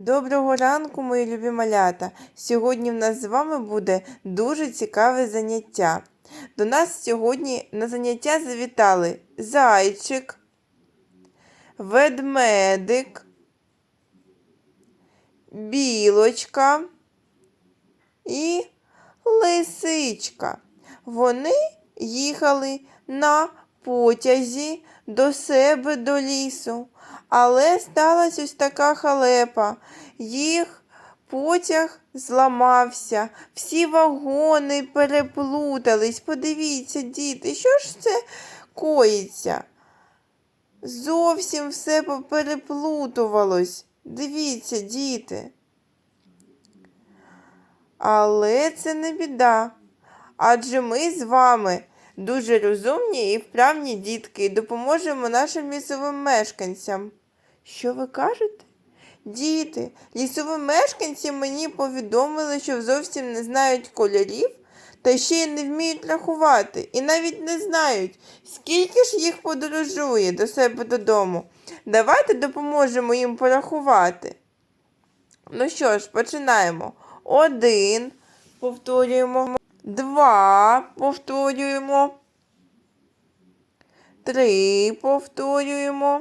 Доброго ранку, мої любі малята! Сьогодні в нас з вами буде дуже цікаве заняття. До нас сьогодні на заняття завітали зайчик, ведмедик, білочка і лисичка. Вони їхали на потязі до себе до лісу. Але сталася ось така халепа. Їх потяг зламався, всі вагони переплутались. Подивіться, діти, що ж це коїться? Зовсім все переплутувалось. Дивіться, діти. Але це не біда. Адже ми з вами дуже розумні і вправні дітки і допоможемо нашим лісовим мешканцям. Що ви кажете? Діти, лісові мешканці мені повідомили, що зовсім не знають кольорів та ще й не вміють рахувати, і навіть не знають, скільки ж їх подорожує до себе додому. Давайте допоможемо їм порахувати. Ну що ж, починаємо. Один. Повторюємо. Два. Повторюємо. Три. Повторюємо.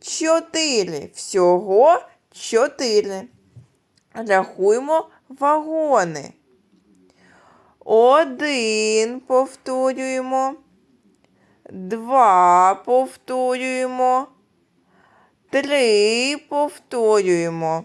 Чотири. Всього чотири. Рахуємо вагони. Один. Повторюємо. Два. Повторюємо. Три. Повторюємо.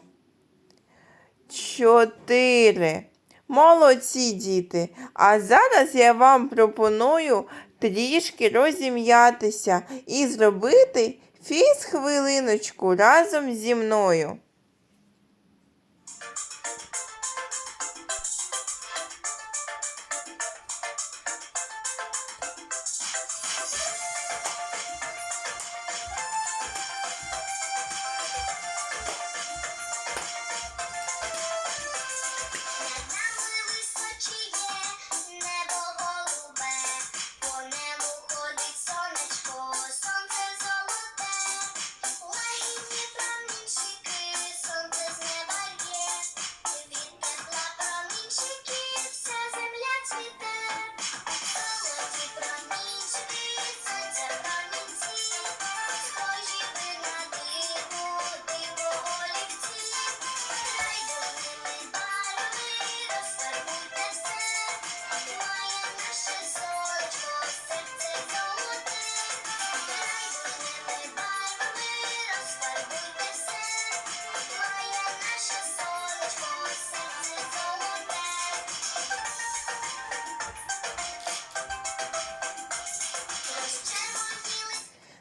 Чотири. Молодці діти. А зараз я вам пропоную трішки розім'ятися і зробити фіз-хвилиночку разом зі мною.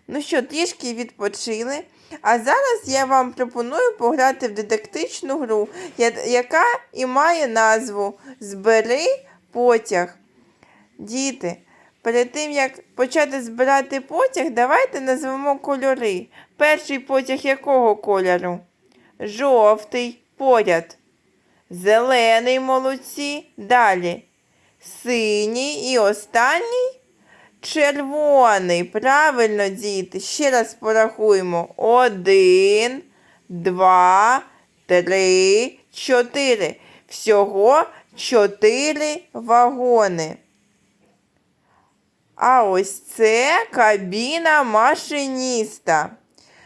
Ну що, трішки відпочили. А зараз я вам пропоную пограти в дидактичну гру, яка і має назву Збери потяг. Діти, перед тим як почати збирати потяг, давайте назвемо кольори. Перший потяг якого кольору? Жовтий поряд. Зелений молодці. Далі. Синій і останній Червоний. Правильно, діти. Ще раз порахуємо. Один, два, три, чотири. Всього чотири вагони. А ось це кабіна машиніста.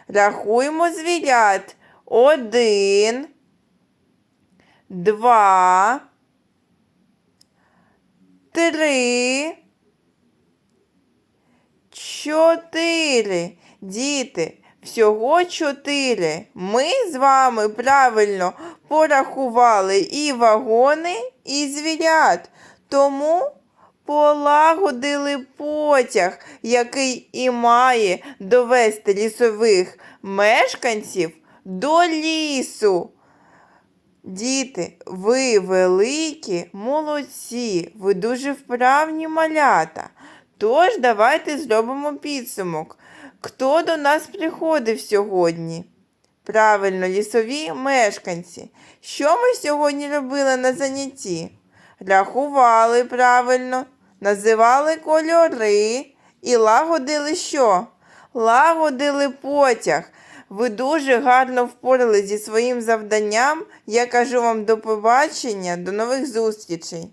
Рахуємо звірят. Один, два, три. Чотири. Діти, всього чотири. Ми з вами правильно порахували і вагони, і звірят. Тому полагодили потяг, який і має довести лісових мешканців до лісу. Діти, ви великі, молодці, ви дуже вправні малята. Тож давайте зробимо підсумок. Хто до нас приходив сьогодні? Правильно, лісові мешканці. Що ми сьогодні робили на занятті? Рахували правильно, називали кольори і лагодили що? Лагодили потяг. Ви дуже гарно впоралися зі своїм завданням. Я кажу вам до побачення, до нових зустрічей.